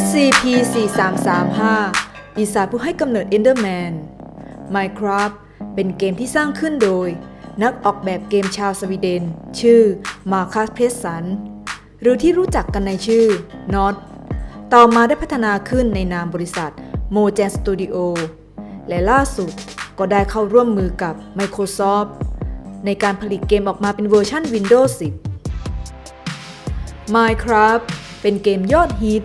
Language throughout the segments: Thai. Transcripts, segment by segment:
SCP-4335 ปีศาจผู้ให้กำเนิด Enderman Minecraft เป็นเกมที่สร้างขึ้นโดย นักออกแบบเกมชาวสวีเดน ชื่อมาคัสเพสสัน หรือที่รู้จักกันในชื่อ NOT ต่อมาได้พัฒนาขึ้นในนามบริษัท Mojang Studio และล่าสุดก็ได้เข้าร่วมมือกับ Microsoft ในการผลิตเกมออกมาเป็นเวอร์ชัน Windows 10 Minecraft เป็นเกมยอดฮิต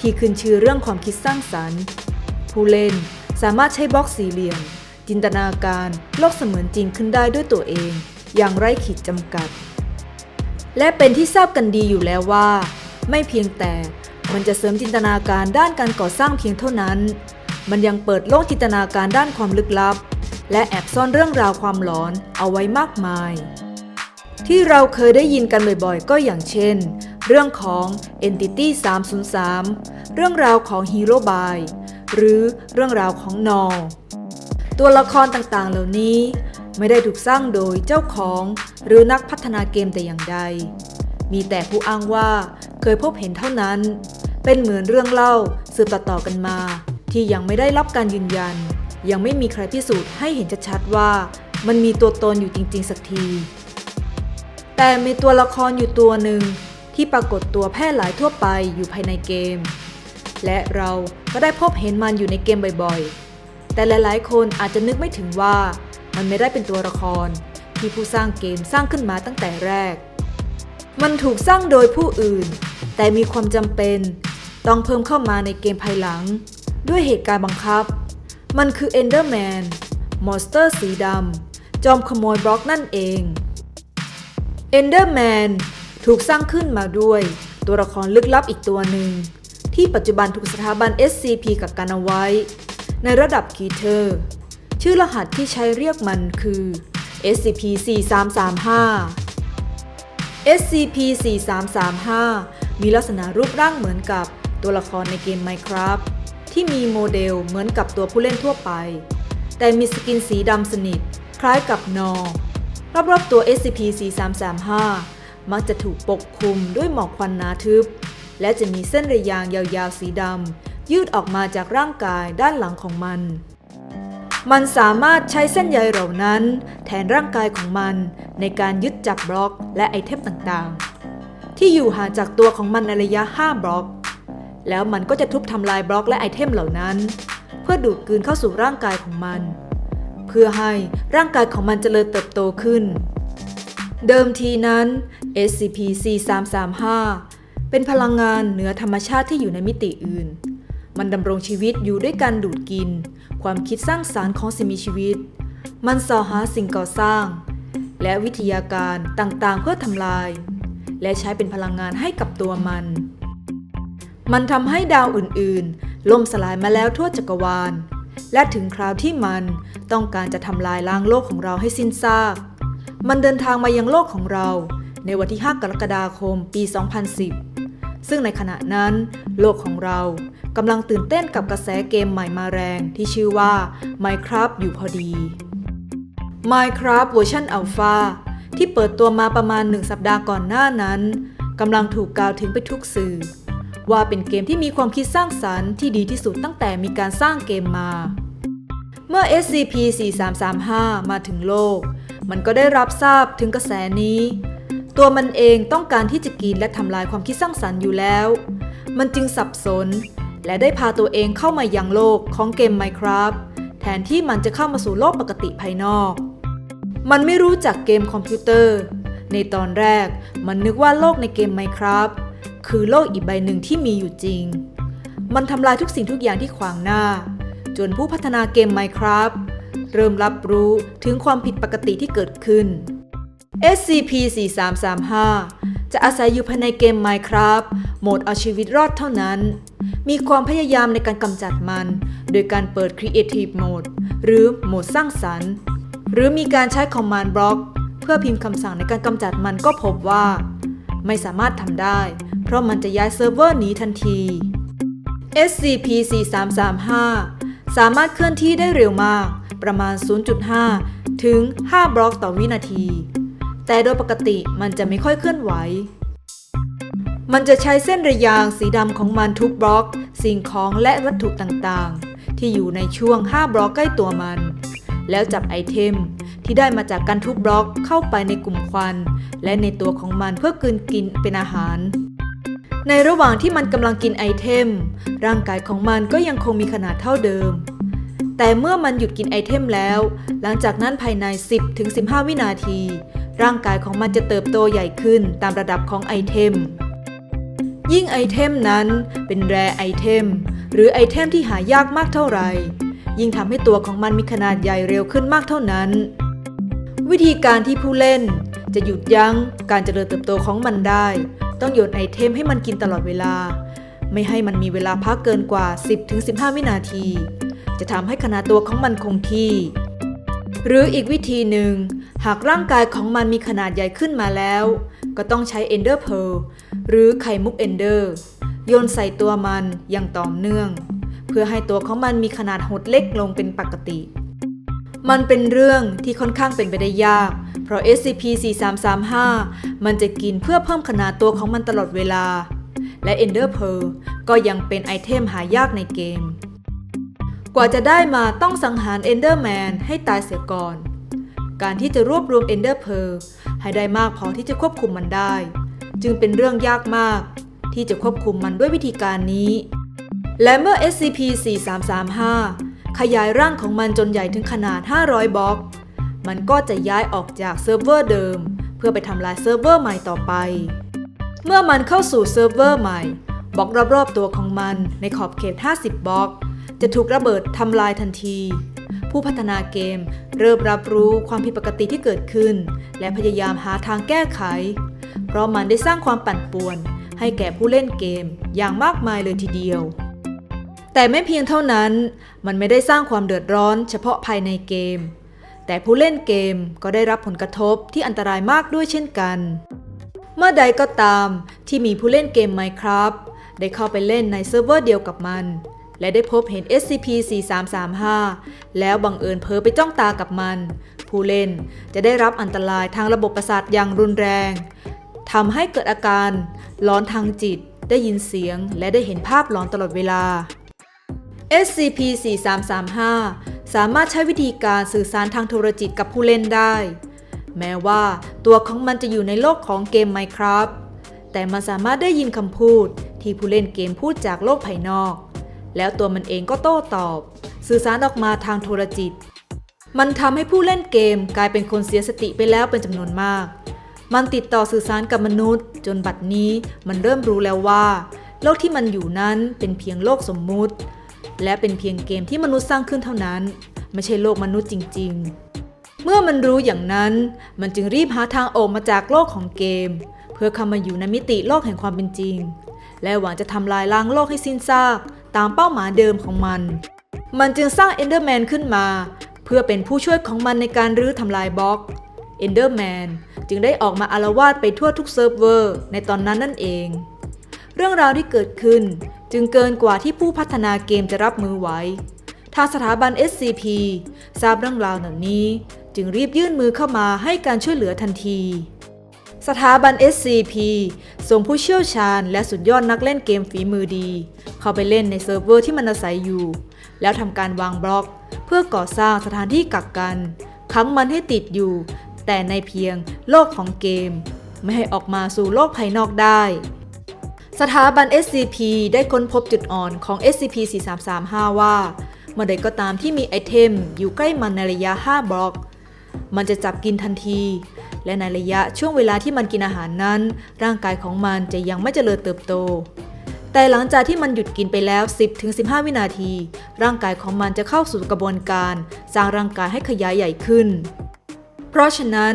ที่ขึ้นชื่อเรื่องความคิดสร้างสรรค์ ผู้เล่นสามารถใช้บล็อกสี่เหลี่ยม จินตนาการโลกเสมือนจริงขึ้นได้ด้วยตัวเอง อย่างไร้ขีดจำกัด และเป็นที่ทราบกันดีอยู่แล้วว่า ไม่เพียงแต่มันจะเสริมจินตนาการด้านการก่อสร้างเพียงเท่านั้น มันยังเปิดโลกจินตนาการด้านความลึกลับ และแอบซ่อนเรื่องราวความหลอนเอาไว้มากมาย ที่เราเคยได้ยินกันบ่อยๆ ก็อย่างเช่น เรื่องของ Entity 303 เรื่องราวของ Hero by หรือเรื่องราวของนอตัวละครต่างๆ เหล่านี้ไม่ได้ถูกสร้างโดยเจ้าของหรือนักพัฒนาเกมแต่อย่างใด มีแต่ผู้อ้างว่าเคยพบเห็นเท่านั้น เป็นเหมือนเรื่องเล่าสืบต่อๆกันมา ที่ยังไม่ได้รับการยืนยัน ยังไม่มีใครพิสูจน์ให้เห็นชัดๆว่ามันมีตัวตนอยู่จริง ๆ สักที แต่มีตัวละครอยู่ตัวหนึ่งที่ปรากฏตัวแพร่หลายทั่วไปอยู่ภายในเกม และเราก็ได้พบเห็นมันอยู่ในเกมบ่อยๆ แต่หลายๆ คนอาจจะนึกไม่ถึงว่ามันไม่ได้เป็นตัวละคร ที่ผู้สร้างเกมสร้างขึ้นมาตั้งแต่แรก มันถูกสร้างโดยผู้อื่น แต่มีความจำเป็น ต้องเพิ่มเข้ามาในเกมภายหลัง ด้วยเหตุการณ์บังคับ มันคือ Enderman มอนสเตอร์สีดำจอมขโมยบล็อกนั่นเอง Enderman ถูกสร้างขึ้นมาด้วยตัวละครลึกลับอีกตัวหนึ่ง ที่ปัจจุบันถูกสถาบัน SCP กักกันเอาไว้ ในระดับคีเทอร์ ชื่อรหัสที่ใช้เรียกมันคือ SCP-4335 SCP-4335 มีลักษณะรูปร่างเหมือนกับตัวละครในเกม Minecraft ที่มีโมเดลเหมือนกับตัวผู้เล่นทั่วไป แต่มีสกินสีดำสนิท คล้ายกับนอรอบๆตัว SCP-4335 มักจะถูกปกคลุมด้วยหมอกควันหนาทึบ และจะมีเส้นระยางยาวๆสีดำยืดออกมาจากร่างกายด้านหลังของมัน มันสามารถใช้เส้นใยเหล่านั้น แทนร่างกายของมัน ในการยึดจับบล็อกและไอเทมต่างๆ ที่อยู่ห่างจากตัวของมันในระยะ 5 บล็อก แล้วมันก็จะทุบทำลายบล็อกและไอเทมเหล่านั้น เพื่อดูดกลืนเข้าสู่ร่างกายของมัน เพื่อให้ร่างกายของมันเจริญเติบโตขึ้นเดิมทีนั้น SCP-4335 เป็นพลังงานเหนือธรรมชาติที่อยู่ในมิติอื่น มันดำรงชีวิตอยู่ด้วยการดูดกิน ความคิดสร้างสารรค์ของสิ่งมีชีวิต มันสอหาสิ่งก่อสร้าง และวิทยาการต่างๆ เพื่อทำลาย และใช้เป็นพลังงานให้กับตัวมัน มันทำให้ดาวอื่นๆ ล่มสลายมาแล้วทั่วจักรวาล และถึงคราวที่มันต้องการจะทำลายล้างโลกของเราให้สิ้นซาก มันเดินทางมายังโลกของเราในวันที่ 5 กรกฎาคม ปี 2010 ซึ่งในขณะนั้น โลกของเรากำลังตื่นเต้นกับกระแสเกมใหม่มาแรงที่ชื่อว่า Minecraft อยู่พอดี Minecraft เวอร์ชัน Alpha ที่เปิดตัวมาประมาณ1สัปดาห์ก่อนหน้านั้นกำลังถูกกล่าวถึงไปทุกสื่อ ว่าเป็นเกมที่มีความคิดสร้างสรรค์ที่ดีที่สุดตั้งแต่มีการสร้างเกมมา เมื่อ SCP-4335 มาถึงโลก มันก็ได้รับทราบถึงกระแสนี้ ตัวมันเองต้องการที่จะกินและทำลายความคิดสร้างสรรค์อยู่แล้ว มันจึงสับสน และได้พาตัวเองเข้ามายังโลกของเกม Minecraft แทนที่มันจะเข้ามาสู่โลกปกติภายนอก มันไม่รู้จักเกมคอมพิวเตอร์ ในตอนแรกมันนึกว่าโลกในเกม Minecraft คือโลกอีกใบหนึ่งที่มีอยู่จริง มันทำลายทุกสิ่งทุกอย่างที่ขวางหน้า จนผู้พัฒนาเกม Minecraft เริ่มรับรู้ถึงความผิดปกติที่เกิดขึ้น SCP-4335 จะอาศัยอยู่ภายในเกม Minecraft โหมดเอาชีวิตรอดเท่านั้น มีความพยายามในการกำจัดมัน โดยการเปิด Creative Mode หรือโหมดสร้างสรรค์ หรือมีการใช้ Command Block เพื่อพิมพ์คำสั่งในการกำจัดมันก็พบว่า ไม่สามารถทำได้ เพราะมันจะย้ายเซิร์ฟเวอร์หนีทันที SCP-4335 สามารถเคลื่อนที่ได้เร็วมาก ประมาณ 0.5 ถึง 5 บล็อกต่อวินาที แต่โดยปกติมันจะไม่ค่อยเคลื่อนไหว มันจะใช้เส้นระยางสีดำของมันทุบบล็อก สิ่งของและวัตถุต่างๆ ที่อยู่ในช่วง 5 บล็อกใกล้ตัวมัน แล้วจับไอเทมที่ได้มาจากการทุบบล็อกเข้าไปในกลุ่มควัน และในตัวของมันเพื่อกลืนกินเป็นอาหาร ในระหว่างที่มันกำลังกินไอเทม ร่างกายของมันก็ยังคงมีขนาดเท่าเดิม แต่เมื่อมันหยุดกินไอเทมแล้ว หลังจากนั้นภายใน 10-15 วินาที ร่างกายของมันจะเติบโตใหญ่ขึ้นตามระดับของไอเทม ยิ่งไอเทมนั้นเป็นแรไอเทม หรือไอเทมที่หายากมากเท่าไหร่ ยิ่งทำให้ตัวของมันมีขนาดใหญ่เร็วขึ้นมากเท่านั้น วิธีการที่ผู้เล่น จะหยุดยั้งการเจริญเติบโตของมันได้ ต้องโยนไอเทมให้มันกินตลอดเวลา ไม่ให้มันมีเวลาพักเกินกว่า 10-15 วินาที จะทำให้ขนาดตัวของมันคงที่ หรืออีกวิธีหนึ่ง หากร่างกายของมันมีขนาดใหญ่ขึ้นมาแล้ว ก็ต้องใช้ Ender Pearl หรือไข่มุก Ender โยนใส่ตัวมันอย่างต่อเนื่อง เพื่อให้ตัวของมันมีขนาดหดเล็กลงเป็นปกติ มันเป็นเรื่องที่ค่อนข้างเป็นไปได้ยาก เพราะ SCP-4335 มันจะกินเพื่อเพิ่มขนาดตัวของมันตลอดเวลา และ Ender Pearl ก็ยังเป็นไอเทมหายากในเกม กว่าจะได้มาต้องสังหาร Enderman ให้ตายเสียก่อน การที่จะรวบรวม Ender Pearl ให้ได้มากพอที่จะควบคุมมันได้ จึงเป็นเรื่องยากมาก ที่จะควบคุมมันด้วยวิธีการนี้ และเมื่อ SCP-4335 ขยายร่างของมันจนใหญ่ถึงขนาด 500 บล็อก มันก็จะย้ายออกจากเซิร์ฟเวอร์เดิม เพื่อไปทำลายเซิร์ฟเวอร์ใหม่ต่อไป เมื่อมันเข้าสู่เซิร์ฟเวอร์ใหม่บล็อกรอบๆตัวของมันในขอบเขต 50 บล็อก จะถูกระเบิดทำลายทันที ผู้พัฒนาเกมเริ่มรับรู้ความผิดปกติที่เกิดขึ้น และพยายามหาทางแก้ไข เพราะมันได้สร้างความปั่นป่วน ให้แก่ผู้เล่นเกมอย่างมากมายเลยทีเดียว แต่ไม่เพียงเท่านั้น มันไม่ได้สร้างความเดือดร้อนเฉพาะภายในเกม แต่ผู้เล่นเกมก็ได้รับผลกระทบที่อันตรายมากด้วยเช่นกันเมื่อใดก็ตามที่มีผู้เล่นเกม Minecraft ได้เข้าไปเล่นในเซิร์ฟเวอร์เดียวกับมัน และได้พบเห็น SCP-4335 แล้วบังเอิญเผลอไปจ้องตากับมัน ผู้เล่นจะได้รับอันตรายทางระบบประสาทอย่างรุนแรงทำให้เกิดอาการหลอนทางจิต ได้ยินเสียง และได้เห็นภาพหลอนตลอดเวลา SCP-4335 สามารถใช้วิธีการสื่อสารทางโทรจิตกับผู้เล่นได้ แม้ว่าตัวของมันจะอยู่ในโลกของเกม Minecraft แต่มันสามารถได้ยินคำพูดที่ผู้เล่นเกมพูดจากโลกภายนอก แล้วตัวมันเองก็โต้ตอบ สื่อสารออกมาทางโทรจิต มันทำให้ผู้เล่นเกมกลายเป็นคนเสียสติไปแล้วเป็นจำนวนมาก มันติดต่อสื่อสารกับมนุษย์ จนบัดนี้มันเริ่มรู้แล้วว่า โลกที่มันอยู่นั้นเป็นเพียงโลกสมมุติ และเป็นเพียงเกมที่มนุษย์สร้างขึ้นเท่านั้น ไม่ใช่โลกมนุษย์จริง ๆ เมื่อมันรู้อย่างนั้น มันจึงรีบหาทางออกมาจากโลกของเกม เพื่อเข้ามาอยู่ในมิติโลกแห่งความเป็นจริง และหวังจะทำลายล้างโลกให้สิ้นซาก ตามเป้าหมายเดิมของมัน มันจึงสร้าง Enderman ขึ้นมา เพื่อเป็นผู้ช่วยของมันในการรื้อทำลายบล็อก Enderman จึงได้ออกมาอารวาสไปทั่วทุกเซิร์ฟเวอร์ในตอนนั้นนั่นเอง เรื่องราวที่เกิดขึ้นจึงเกินกว่าที่ผู้พัฒนาเกมจะรับมือไหวทางสถาบัน SCP ทราบเรื่องราวเหล่านี้ จึงรีบยื่นมือเข้ามาให้การช่วยเหลือทันที สถาบัน SCP ส่งผู้เชี่ยวชาญและสุดยอดนักเล่นเกมฝีมือดี เข้าไปเล่นในเซิร์ฟเวอร์ที่มันอาศัยอยู่ แล้วทำการวางบล็อก เพื่อก่อสร้างสถานที่กักกันขังมันให้ติดอยู่ แต่ในเพียงโลกของเกม ไม่ให้ออกมาสู่โลกภายนอกได้ สถาบัน SCP ได้ค้นพบจุดอ่อนของ SCP-4335 ว่าเมื่อใดก็ตามที่มีไอเทมอยู่ใกล้มันในระยะ 5 บล็อก มันจะจับกินทันที และในระยะช่วงเวลาที่มันกินอาหารนั้น ร่างกายของมันจะยังไม่เจริญเติบโต แต่หลังจากที่มันหยุดกินไปแล้ว 10-15 วินาที ร่างกายของมันจะเข้าสู่กระบวนการ สร้างร่างกายให้ขยายใหญ่ขึ้น เพราะฉะนั้น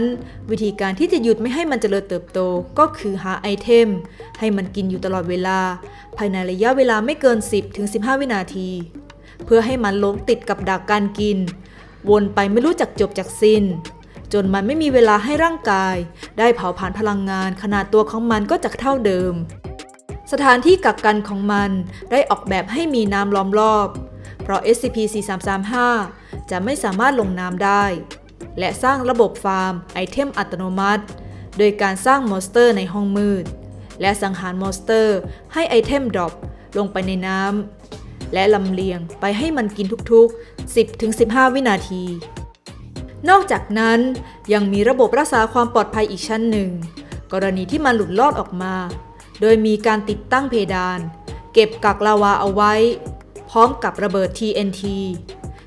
วิธีการที่จะหยุดไม่ให้มันเจริญเติบโตก็คือหาไอเทม ให้มันกินอยู่ตลอดเวลา ภายในระยะเวลาไม่เกิน 10-15 วินาที เพื่อให้มันหลงติดกับดักการกิน วนไปไม่รู้จักจบจากสิ้น จนมันไม่มีเวลาให้ร่างกาย ได้เผาผลาญพลังงานขนาดตัวของมันก็จะเท่าเดิม สถานที่กักกันของมันได้ออกแบบให้มีน้ำล้อมรอบ เพราะ SCP-4335 จะไม่สามารถลงน้ำได้ และสร้างระบบฟาร์มไอเทมอัตโนมัติ โดยการสร้างมอนสเตอร์ในห้องมืด และสังหารมอนสเตอร์ให้ไอเทมดรอปลงไปในน้ำและลำเลียงไปให้มันกินทุกๆ 10-15 วินาที นอกจากนั้นยังมีระบบรักษาความปลอดภัยอีกชั้นหนึ่ง กรณีที่มันหลุดลอดออกมา โดยมีการติดตั้งเพดาน เก็บกักลาวาเอาไว้ พร้อมกับระเบิด TNT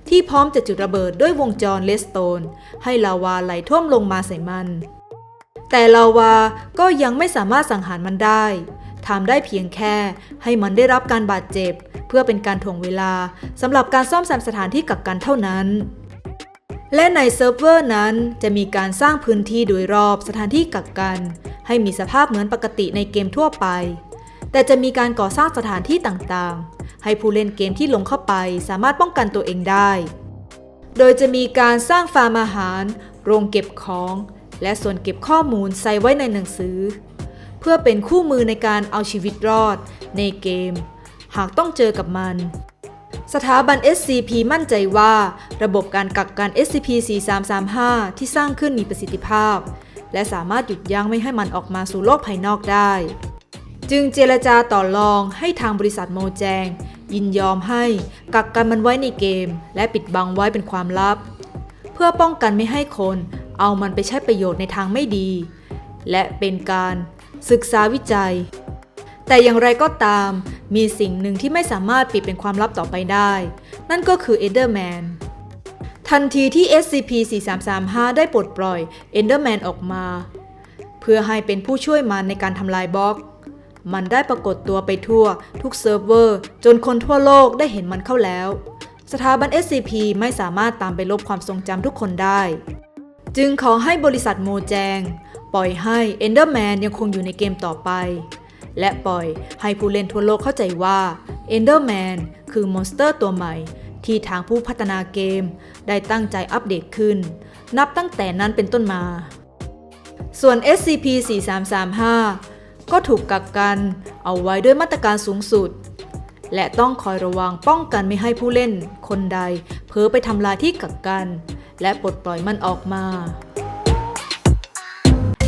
ที่พร้อมจะจุดระเบิดด้วยวงจรเลสโตน ให้ลาวาไหลท่วมลงมาใส่มัน แต่ลาวาก็ยังไม่สามารถสังหารมันได้ทำได้เพียงแค่ให้มันได้รับการบาดเจ็บ เพื่อเป็นการถ่วงเวลาสำหรับการซ่อมแซมสถานที่กักกันเท่านั้น และในเซิร์ฟเวอร์นั้นจะมีการสร้างพื้นที่โดยรอบสถานที่กักกัน ให้มีสภาพเหมือนปกติในเกมทั่วไป แต่จะมีการก่อสร้างสถานที่ต่างๆ ให้ผู้เล่นเกมที่ลงเข้าไปสามารถป้องกันตัวเองได้ โดยจะมีการสร้างฟาร์มอาหาร โรงเก็บของ และส่วนเก็บข้อมูลใส่ไว้ในหนังสือ เพื่อเป็นคู่มือในการเอาชีวิตรอดในเกม หากต้องเจอกับมัน สถาบัน SCP มั่นใจว่า ระบบการกักกัน SCP-4335 ที่สร้างขึ้นมีประสิทธิภาพ และสามารถหยุดยั้งไม่ให้มันออกมาสู่โลกภายนอกได้ จึงเจรจาต่อรองให้ทางบริษัทโมแจง ยินยอมให้กักกันมันไว้ในเกม และปิดบังไว้เป็นความลับ เพื่อป้องกันไม่ให้คนเอามันไปใช้ประโยชน์ในทางไม่ดี และเป็นการศึกษาวิจัย แต่อย่างไรก็ตาม มีสิ่งหนึ่งที่ไม่สามารถปิดเป็นความลับต่อไปได้ นั่นก็คือ Enderman ทันทีที่ SCP-4335 ได้ปลดปล่อย Enderman ออกมา เพื่อให้เป็นผู้ช่วยมันในการทำลายบล็อก มันได้ปรากฏตัวไปทั่วทุกเซิร์ฟเวอร์ จนคนทั่วโลกได้เห็นมันเข้าแล้ว สถาบัน SCP ไม่สามารถตามไปลบความทรงจำทุกคนได้ จึงขอให้บริษัทโมแจง ปล่อยให้ Enderman ยังคงอยู่ในเกมต่อไป และปล่อยให้ผู้เล่นทั่วโลกเข้าใจว่า Enderman คือมอนสเตอร์ตัวใหม่ ที่ทางผู้พัฒนาเกม ได้ตั้งใจอัปเดตขึ้น นับตั้งแต่นั้นเป็นต้นมา ส่วน SCP-4335 ก็ถูกกักกันเอาไว้ด้วยมาตรการสูงสุด และต้องคอยระวังป้องกันไม่ให้ผู้เล่น คนใดเพ้อไปทำลายที่กักกัน และปลดปล่อยมันออกมา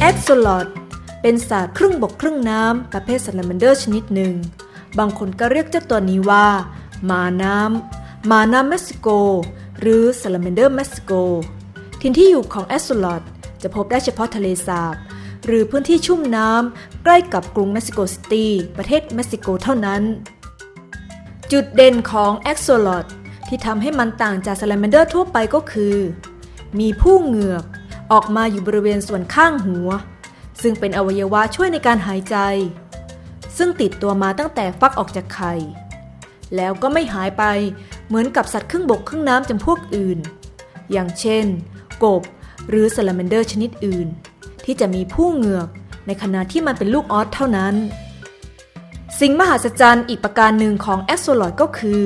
a x o l o t เป็นสัตว์ครึ่งบกครึ่งน้ำประเภท Salamander ชนิดหนึ่ง บางคนก็เรียกเจ้าตัวนี้ว่าหมาน้ำหมาน้ำเม็กซิโก หรือ Salamander Mexico ถิ่นที่อยู่ของ a x o l o t จะพบได้เฉพาะทะเลสาบ หรือพื้นที่ชุ่มน้ำใกล้กับกรุงเม็กซิโกซิตี้ประเทศเม็กซิโกเท่านั้น จุดเด่นของ a x o l o t ที่ทำให้มันต่างจาก Salamander ทั่วไปก็คือ มีผู้เหงือกออกมาอยู่บริเวณส่วนข้างหัว ซึ่งเป็นอวัยวะช่วยในการหายใจ ซึ่งติดตัวมาตั้งแต่ฟักออกจากไข่ แล้วก็ไม่หายไปเหมือนกับสัตว์ครึ่งบกครึ่งน้ำจำพวกอื่น อย่างเช่น กบ หรือ Salamander ชนิดอื่น ที่จะมีผู้เหงือกในขณะที่มันเป็นลูกออสเท่านั้น สิ่งมหัศจรรย์อีกประการหนึ่งของแอ o โ o ลอยก็คือ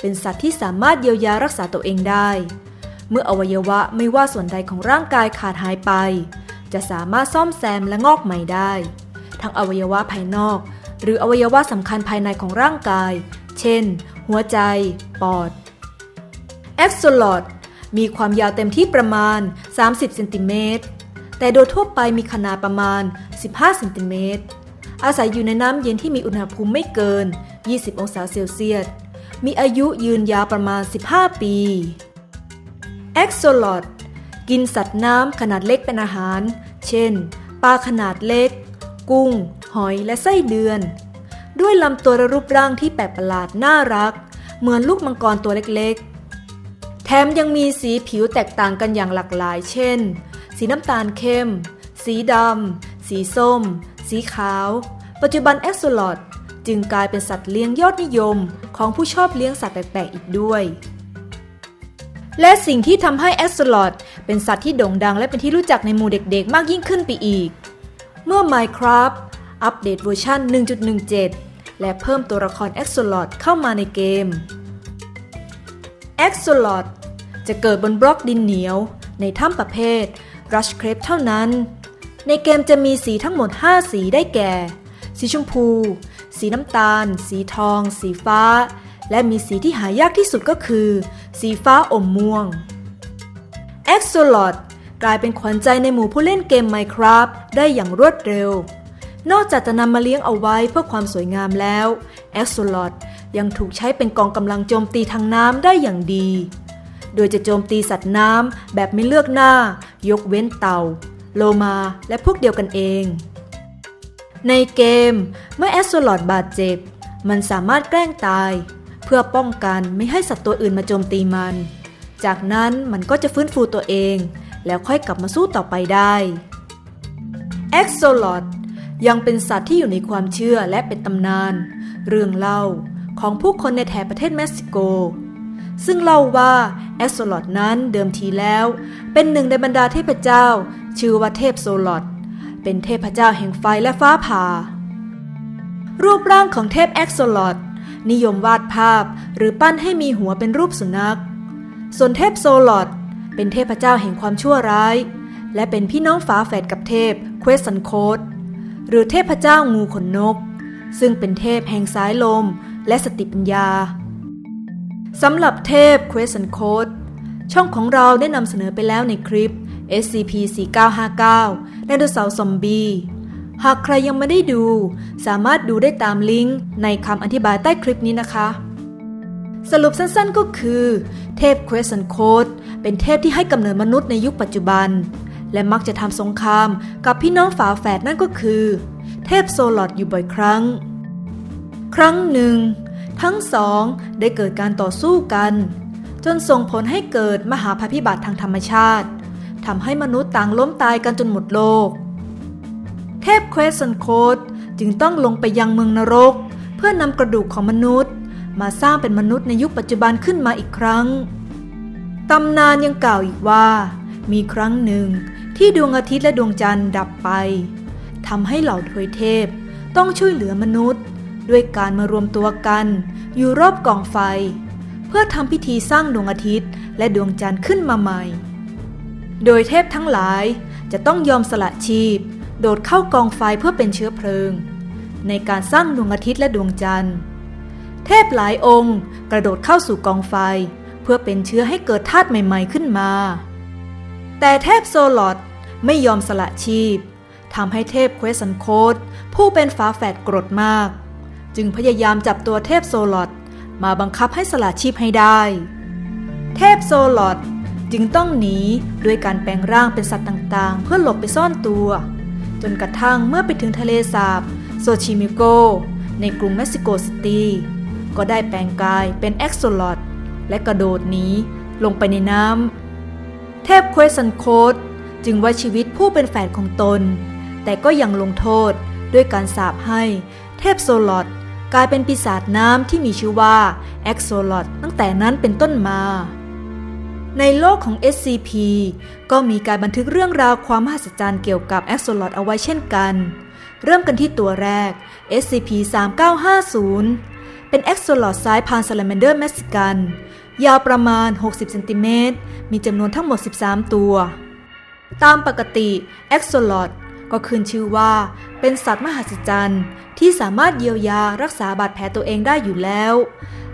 เป็นสัตว์ที่สามารถเยียวยารักษาตัวเองได้ เมื่ออวัยวะไม่ว่าส่วนใดของร่างกายขาดหายไป จะสามารถซ่อมแซมและงอกใหม่ได้ ทั้งอวัยวะภายนอก หรืออวัยวะสำคัญภายในของร่างกาย เช่น หัวใจ ปอดแอ o โ o ลอดมีความยาวเต็มที่ประมาณ 30เซนติเมตรแต่โดยทั่วไปมีขนาดประมาณ 15เซนติเมตรอาศัยอยู่ในน้ำเย็นที่มีอุณหภูมิไม่เกิน 20 องศาเซลเซียส มีอายุยืนยาวประมาณ 15 ปี แอ o โ o ลอด กินสัตว์น้ำขนาดเล็กเป็นอาหาร เช่น ปลาขนาดเล็ก กุ้ง หอยและไส้เดือน ด้วยลำตัวและรูปร่างที่แปลกประหลาดน่ารัก เหมือนลูกมังกรตัวเล็กๆ แถมยังมีสีผิวแตกต่างกันอย่างหลากหลาย เช่น สีน้ำตาลเข้ม สีดำ สีส้ม สีขาว ปัจจุบันแอ o โ o ลอดจึงกลายเป็นสัตว์เลี้ยงยอดนิยมของผู้ชอบเลี้ยงสัตว์แปลกๆอีกด้วย และสิ่งที่ทำให้แอ o โลอดเป็นสัตว์ที่โด่งดังและเป็นที่รู้จักในหมู่เด็กๆ มากยิ่งขึ้นไปอีก เมื่อ Minecraft อัปเดตเวอร์ชัน1.17 และเพิ่มตัวละคร a x o l o t เข้ามาในเกม a x o l o t จะเกิดบนบล็อกดินเหนียว ในถ้ำประเภท Rush c r a p เท่านั้น ในเกมจะมีสีทั้งหมด 5 สีได้แก่ สีชมพู สีน้ำตาล สีทอง สีฟ้า และมีสีที่หายากที่สุดก็คือ สีฟ้าอมม่วง a x o l o t กลายเป็นขวัญใจในหมู่ผู้เล่นเกม Minecraft ได้อย่างรวดเร็ว นอกจากจะนำมาเลี้ยงเอาไว้เพื่อความสวยงามแล้วแอ็กโซลอดยังถูกใช้เป็นกองกำลังโจมตีทางน้ำได้อย่างดี โดยจะโจมตีสัตว์น้ำแบบไม่เลือกหน้า ยกเว้นเต่า โลมาและพวกเดียวกันเอง ในเกมเมื่อแอสโซลอดบาดเจ็บ มันสามารถแกล้งตาย เพื่อป้องกันไม่ให้สัตว์ตัวอื่นมาโจมตีมัน จากนั้นมันก็จะฟื้นฟูตัวเอง แล้วค่อยกลับมาสู้ต่อไปได้แอ็กโซลอดยังเป็นสัตว์ที่อยู่ในความเชื่อและเป็นตำนาน เรื่องเล่าของผู้คนในแถบประเทศเม็กซิโก ซึ่งเล่าว่าแอสโซลอดนั้นเดิมทีแล้ว เป็นหนึ่งในบรรดาเทพเจ้า ชื่อว่าเทพโซลอดเป็นเทพเจ้าแห่งไฟและฟ้าผ่ารูปร่างของเทพแอ็กโซลอด นิยมวาดภาพหรือปั้นให้มีหัวเป็นรูปสุนัข ส่วนเทพโซลอดเป็นเทพเจ้าแห่งความชั่วร้าย และเป็นพี่น้องฝาแฝดกับเทพเควสันโคดหรือเทพเจ้างูขนนก ซึ่งเป็นเทพแห่งสายลมและสติปัญญาสำหรับเทพ Question Code ช่องของเราได้นำเสนอไปแล้วในคลิป SCP-4959 ไดโนเสาร์ซอมบี้ หากใครยังไม่ได้ดู สามารถดูได้ตามลิงก์ในคำอธิบายใต้คลิปนี้นะคะ สรุปสั้นๆก็คือ เทพ Question Code เป็นเทพที่ให้กำเนิดมนุษย์ในยุคปัจจุบัน และมักจะทำสงครามกับพี่น้องฝาแฝดนั่นก็คือ เทพโซลอดอยู่บ่อยครั้ง ครั้งหนึ่ง ทั้งสองได้เกิดการต่อสู้กัน จนส่งผลให้เกิดมหาภัยพิบัติทางธรรมชาติทำให้มนุษย์ต่างล้มตายกันจนหมดโลก เทพเควสันโคดจึงต้องลงไปยังเมืองนรก เพื่อนำกระดูกของมนุษย์ มาสร้างเป็นมนุษย์ในยุคปัจจุบันขึ้นมาอีกครั้ง ตำนานยังกล่าวอีกว่า มีครั้งหนึ่งที่ดวงอาทิตย์และดวงจันทร์ดับไปทำให้เหล่าทวยเทพต้องช่วยเหลือมนุษย์ ด้วยการมารวมตัวกัน อยู่รอบกองไฟ เพื่อทำพิธีสร้างดวงอาทิตย์ และดวงจันทร์ขึ้นมาใหม่ โดยเทพทั้งหลายจะต้องยอมสละชีพ โดดเข้ากองไฟเพื่อเป็นเชื้อเพลิง ในการสร้างดวงอาทิตย์และดวงจันทร์ เทพหลายองค์กระโดดเข้าสู่กองไฟ เพื่อเป็นเชื้อให้เกิดธาตุใหม่ ๆขึ้นมา แต่เทพโซลอดไม่ยอมสละชีพทำให้เทพเควสันโคดผู้เป็นฝาแฝดโกรธมาก จึงพยายามจับตัวเทพโซลอดมาบังคับให้สละชีพให้ได้ เทพโซลอดจึงต้องหนีด้วยการแปลงร่างเป็นสัตว์ต่างๆ เพื่อหลบไปซ่อนตัว จนกระทั่งเมื่อไปถึงทะเลสาบโซชิมิโก ในกรุงเม็กซิโกซิตี้ก็ได้แปลงกายเป็นแอ็กโซลอดและกระโดดหนีลงไปในน้ำเทพเควสันโคดจึงไว้ชีวิตผู้เป็นแฝดของตน แต่ก็ยังลงโทษด้วยการสาปให้เทพโซลอดกลายเป็นปีศาจน้ำที่มีชื่อว่าแอ็กโซลอดตั้งแต่นั้นเป็นต้นมา ในโลกของ SCP ก็มีการบันทึกเรื่องราวความมหัศจรรย์เกี่ยวกับแอ็กโซลอดเอาไว้เช่นกัน เริ่มกันที่ตัวแรก SCP 3950 เป็นแอ็กโซลอดสายพานซาลาแมนเดอร์เม็กซิกัน ยาวประมาณ 60 เซนติเมตร มีจำนวนทั้งหมด 13 ตัว ตามปกติแอ็กโซลอดก็คืนชื่อว่า เป็นสัตว์มหัศจรรย์ที่สามารถเยียวยารักษาบาดแผลตัวเองได้อยู่แล้ว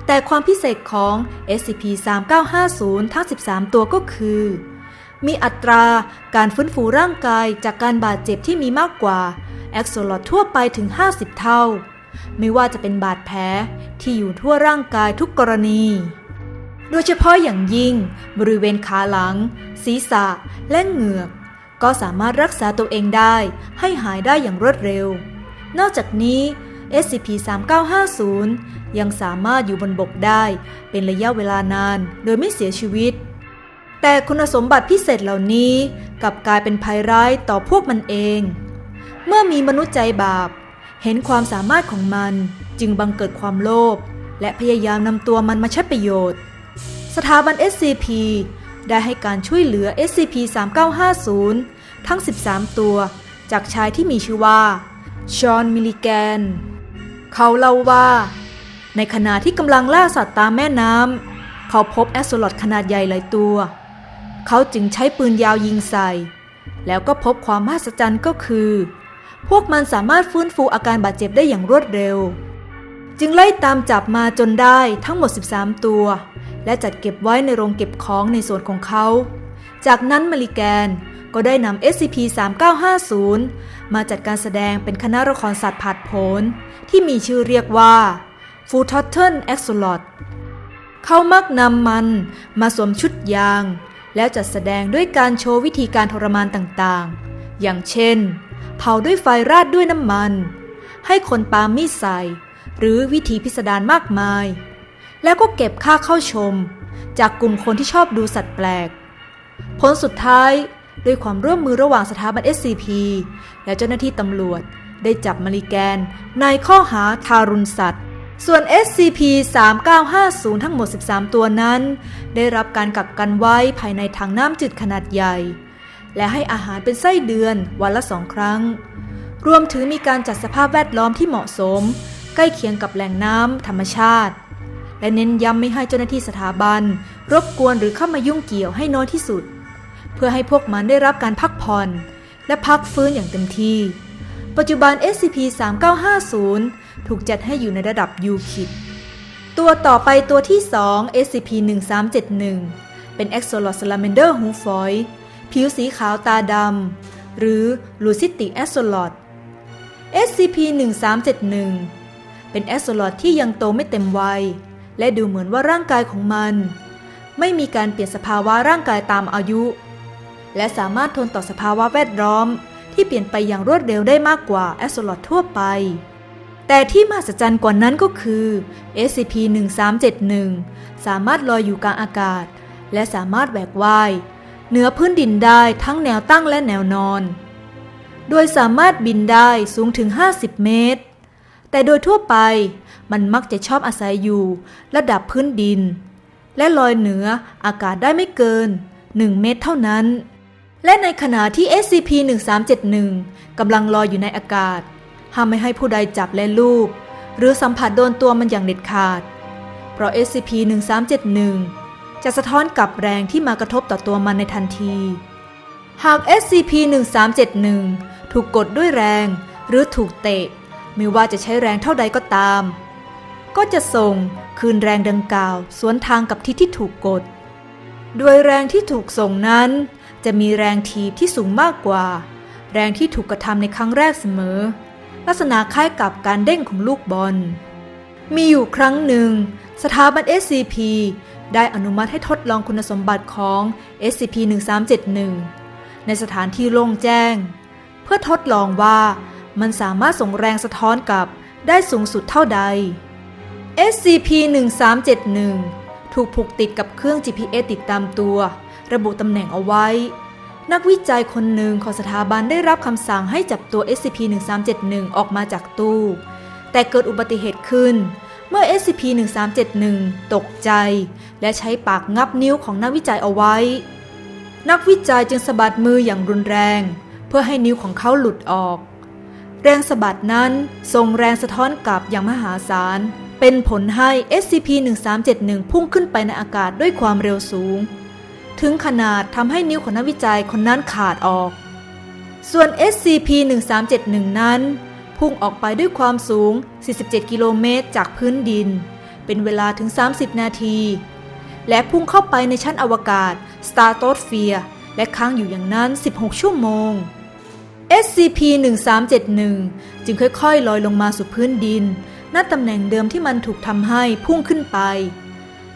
แต่ความพิเศษของ SCP-3950 ทั้ง 13 ตัวก็คือ มีอัตราการฟื้นฟูร่างกายจากการบาดเจ็บที่มีมากกว่าแอ็กโซลอดทั่วไปถึง 50 เท่า ไม่ว่าจะเป็นบาดแผลที่อยู่ทั่วร่างกายทุกกรณี โดยเฉพาะอย่างยิ่ง บริเวณขาหลัง ศีรษะ และเหงือก ก็สามารถรักษาตัวเองได้ให้หายได้อย่างรวดเร็ว นอกจากนี้ SCP-3950 ยังสามารถอยู่บนบกได้เป็นระยะเวลานานโดยไม่เสียชีวิต แต่คุณสมบัติพิเศษเหล่านี้กลับกลายเป็นภัยร้ายต่อพวกมันเอง เมื่อมีมนุษย์ใจบาป เห็นความสามารถของมันจึงบังเกิดความโลภและพยายามนำตัวมันมาใช้ประโยชน์ สถาบัน SCP ได้ให้การช่วยเหลือ SCP-3950 ทั้ง 13 ตัวจากชายที่มีชื่อว่าชอนมิลลิแกน เขาเล่าว่า ในขณะที่กำลังล่าสัตว์ตามแม่น้ำเขาพบแอสโซลอดขนาดใหญ่หลายตัว เขาจึงใช้ปืนยาวยิงใส่ แล้วก็พบความมหัศจรรย์ก็คือ พวกมันสามารถฟื้นฟูอาการบาดเจ็บได้อย่างรวดเร็ว จึงไล่ตามจับมาจนได้ทั้งหมด 13 ตัว และจัดเก็บไว้ในโรงเก็บของในส่วนของเขา จากนั้นมาริแกน ก็ได้นำ SCP-3950 มาจัดการแสดงเป็นคณะละครสัตว์ผาดโผนที่มีชื่อเรียกว่า f u l t o t t l e Axolot เขามักนำมันมาสวมชุดยาง แล้วจัดแสดงด้วยการโชว์วิธีการทรมานต่างๆ อย่างเช่น เผาด้วยไฟราดด้วยน้ำมัน ให้คนปามีดใส่ หรือวิธีพิสดารมากมาย แล้วก็เก็บค่าเข้าชม จากกลุ่มคนที่ชอบดูสัตว์แปลก ผลสุดท้าย ด้วยความร่วมมือระหว่างสถาบัน SCP และเจ้าหน้าที่ตำรวจ ได้จับมาริแกนในข้อหาทารุณสัตว์ ส่วน SCP-3950 ทั้งหมด 13 ตัวนั้น ได้รับการกักกันไว้ภายในถังน้ำจืดขนาดใหญ่ และให้อาหารเป็นไส้เดือนวันละสองครั้ง รวมถึงมีการจัดสภาพแวดล้อมที่เหมาะสม ใกล้เคียงกับแหล่งน้ำธรรมชาติและเน้นย้ำไม่ให้เจ้าหน้าที่สถาบัน รบกวนหรือเข้ามายุ่งเกี่ยวให้น้อยที่สุด เพื่อให้พวกมันได้รับการพักผ่อนและพักฟื้นอย่างเต็มที่ ปัจจุบัน SCP-3950 ถูกจัดให้อยู่ในระดับ U คิดตัวต่อไปตัวที่ 2 SCP-1371 เป็น Axolot Salamander หูฝอยผิวสีขาวตาดำ หรือ Lucitic Axolot SCP-1371 เป็น Axolot ที่ยังโตไม่เต็มวัย และดูเหมือนว่าร่างกายของมัน ไม่มีการเปลี่ยนสภาวะร่างกายตามอายุ และสามารถทนต่อสภาวะแวดล้อม ที่เปลี่ยนไปอย่างรวดเร็วได้มากกว่าแอสโซลอตทั่วไป แต่ที่มหัศจรรย์กว่านั้นก็คือ SCP-1371 สามารถลอยอยู่กลางอากาศ และสามารถแหวกว่ายเหนือพื้นดินได้ทั้งแนวตั้งและแนวนอน โดยสามารถบินได้สูงถึง 50 เมตร แต่โดยทั่วไปมันมักจะชอบอาศัยอยู่ระดับพื้นดิน และลอยเหนืออากาศได้ไม่เกิน 1 เมตรเท่านั้น และในขณะที่ SCP-1371 กำลังลอยอยู่ในอากาศ ห้ามไม่ให้ผู้ใดจับและลูบ หรือสัมผัสโดนตัวมันอย่างเด็ดขาด เพราะ SCP-1371 จะสะท้อนกลับแรงที่มากระทบต่อตัวมันในทันที หาก SCP-1371 ถูกกดด้วยแรงหรือถูกเตะ ไม่ว่าจะใช้แรงเท่าใดก็ตาม ก็จะส่งคืนแรงดังกล่าว สวนทางกับทิศที่ถูกกด โดยแรงที่ถูกส่งนั้น จะมีแรงถีบที่สูงมากกว่า แรงที่ถูกกระทำในครั้งแรกเสมอ ลักษณะคล้ายกับการเด้งของลูกบอล มีอยู่ครั้งหนึ่ง สถาบัน SCP ได้อนุมัติให้ทดลองคุณสมบัติของ SCP-1371 ในสถานที่โล่งแจ้ง เพื่อทดลองว่ามันสามารถส่งแรงสะท้อนกลับได้สูงสุดเท่าใด SCP-1371 ถูกผูกติดกับเครื่อง GPS ติดตามตัว ระบุตำแหน่งเอาไว้ นักวิจัยคนหนึ่งของสถาบันได้รับคำสั่งให้จับตัว SCP-1371 ออกมาจากตู้ แต่เกิดอุบัติเหตุขึ้น เมื่อ SCP-1371 ตกใจ และใช้ปากงับนิ้วของนักวิจัยเอาไว้ นักวิจัยจึงสะบัดมืออย่างรุนแรง เพื่อให้นิ้วของเขาหลุดออก แรงสะบัดนั้นส่งแรงสะท้อนกลับอย่างมหาศาลเป็นผลให้ SCP-1371 พุ่งขึ้นไปในอากาศด้วยความเร็วสูง ถึงขนาดทำให้นิ้วของนักวิจัยคนนั้นขาดออก ส่วน SCP-1371 นั้น พุ่งออกไปด้วยความสูง 47 กิโลเมตรจากพื้นดิน เป็นเวลาถึง 30 นาที และพุ่งเข้าไปในชั้นอวกาศ Stratosphere และค้างอยู่อย่างนั้น 16 ชั่วโมง SCP-1371 จึงค่อยๆ ลอยลงมาสู่พื้นดินณตำแหน่งเดิมที่มันถูกทำให้พุ่งขึ้นไป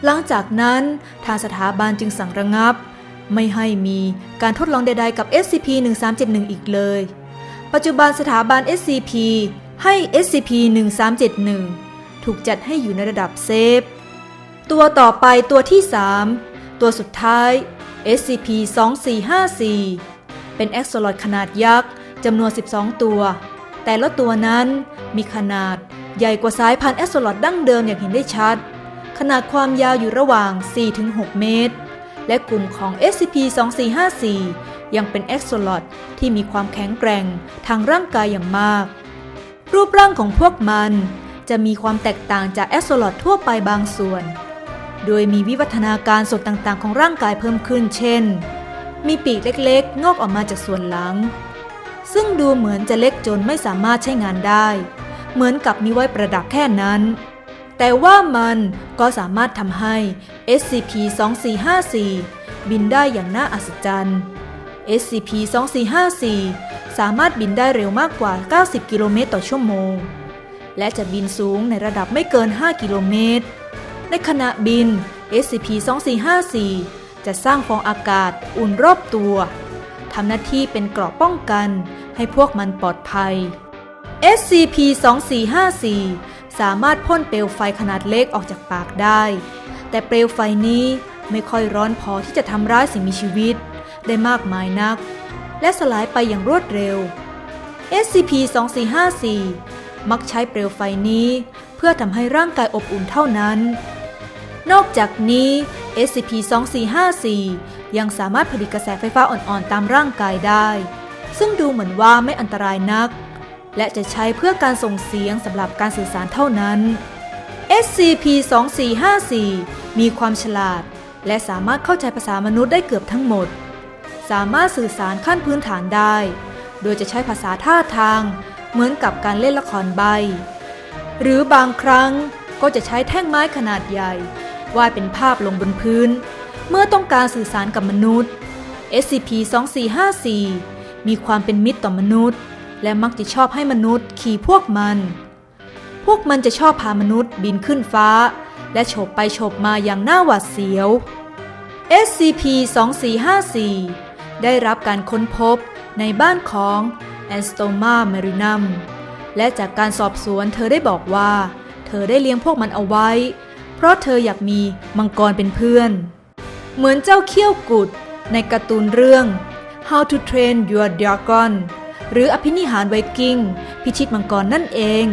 หลังจากนั้นทางสถาบันจึงสั่งระงับ ไม่ให้มีการทดลองใดๆกับ SCP-1371 อีกเลย ปัจจุบันสถาบัน SCP ให้ SCP-1371 ถูกจัดให้อยู่ในระดับเซฟ ตัวต่อไปตัวที่ 3 ตัวสุดท้าย SCP-2454 เป็นแอ็กโซลอดขนาดยักษ์จำนวน 12 ตัว แต่ละตัวนั้นมีขนาดใหญ่กว่าสายพันธุ์แอ็กโซลอดดั้งเดิมอย่างเห็นได้ชัด ขนาดความยาวอยู่ระหว่าง 4-6 เมตร และกลุ่มของ SCP-2454 ยังเป็นแอ็กโซลอดที่มีความแข็งแกร่งทางร่างกายอย่างมาก รูปร่างของพวกมันจะมีความแตกต่างจากแอ็กโซลอดทั่วไปบางส่วน โดยมีวิวัฒนาการส่วนต่างๆ ของร่างกายเพิ่มขึ้น เช่น มีปีกเล็กๆ งอกออกมาจากส่วนหลัง ซึ่งดูเหมือนจะเล็กจนไม่สามารถใช้งานได้ เหมือนกับมีไว้ประดับแค่นั้น แต่ว่ามันก็สามารถทำให้ SCP-2454 บินได้อย่างน่าอัศจรรย์ SCP-2454 สามารถบินได้เร็วมากกว่า 90 กิโลเมตรต่อชั่วโมง และจะบินสูงในระดับไม่เกิน 5 กิโลเมตร ในขณะบิน SCP-2454 จะสร้างฟองอากาศอุ่นรอบตัว ทำหน้าที่เป็นเกราะป้องกันให้พวกมันปลอดภัย SCP-2454 สามารถพ่นเปลวไฟขนาดเล็กออกจากปากได้ แต่เปลวไฟนี้ไม่ค่อยร้อนพอที่จะทำร้ายสิ่งมีชีวิต ได้มากมายนัก และสลายไปอย่างรวดเร็ว SCP-2454 มักใช้เปลวไฟนี้เพื่อทำให้ร่างกายอบอุ่นเท่านั้น นอกจากนี้ SCP-2454 ยังสามารถผลิตกระแสไฟฟ้าอ่อนๆตามร่างกายได้ ซึ่งดูเหมือนว่าไม่อันตรายนัก และจะใช้เพื่อการส่งเสียงสำหรับการสื่อสารเท่านั้น SCP-2454 มีความฉลาด และสามารถเข้าใจภาษามนุษย์ได้เกือบทั้งหมด สามารถสื่อสารขั้นพื้นฐานได้ โดยจะใช้ภาษาท่าทาง เหมือนกับการเล่นละครใบ หรือบางครั้งก็จะใช้แท่งไม้ขนาดใหญ่ วาดเป็นภาพลงบนพื้น เมื่อต้องการสื่อสารกับมนุษย์ SCP-2454 มีความเป็นมิตรต่อมนุษย์ และมักจะชอบให้มนุษย์ขี่พวกมัน พวกมันจะชอบพามนุษย์บินขึ้นฟ้า และโฉบไปโฉบมาอย่างน่าหวาดเสียว SCP-2454 ได้รับการค้นพบในบ้านของ a n s t o m a marinum และจากการสอบสวนเธอได้บอกว่า เธอได้เลี้ยงพวกมันเอาไว้ เพราะเธออยากมีมังกรเป็นเพื่อน เหมือนเจ้าเขี้ยวกุดในการ์ตูนเรื่อง How to Train Your Dragon หรืออภินิหารไวกิ้ง พิชิตมังกรนั่นเอง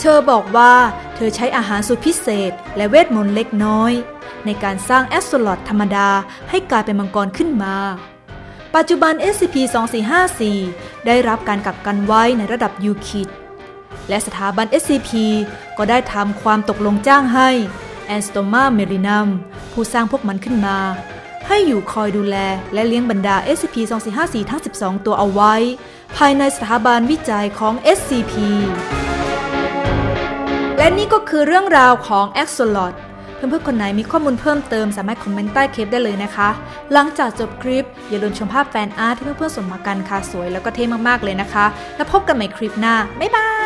เธอบอกว่าเธอใช้อาหารสุดพิเศษ และเวทมนต์เล็กน้อย ในการสร้างแอสโซลอตธรรมดาให้กลายเป็นมังกรขึ้นมาปัจจุบัน SCP-2454 ได้รับการกักกันไว้ในระดับยูคิดและสถาบัน SCP ก็ได้ทำความตกลงจ้างให้ a n s t o m a Marinum ผู้สร้างพวกมันขึ้นมา ให้อยู่คอยดูแลและเลี้ยงบรรดา SCP-2454 ทั้ง 12 ตัวเอาไว้ ภายในสถาบันวิจัยของ SCP และนี่ก็คือเรื่องราวของ Axolot เพื่อนๆคนไหนมีข้อมูลเพิ่มเติมสามารถคอมเมนต์ใต้คลิปได้เลยนะคะ หลังจากจบคลิป อย่าลืมชมภาพแฟนอาร์ตที่เพื่อนๆส่งมากันค่ะสวยแล้วก็เท่มากๆเลยนะคะ แล้วพบกันใหม่คลิปหน้า บ๊ายบาย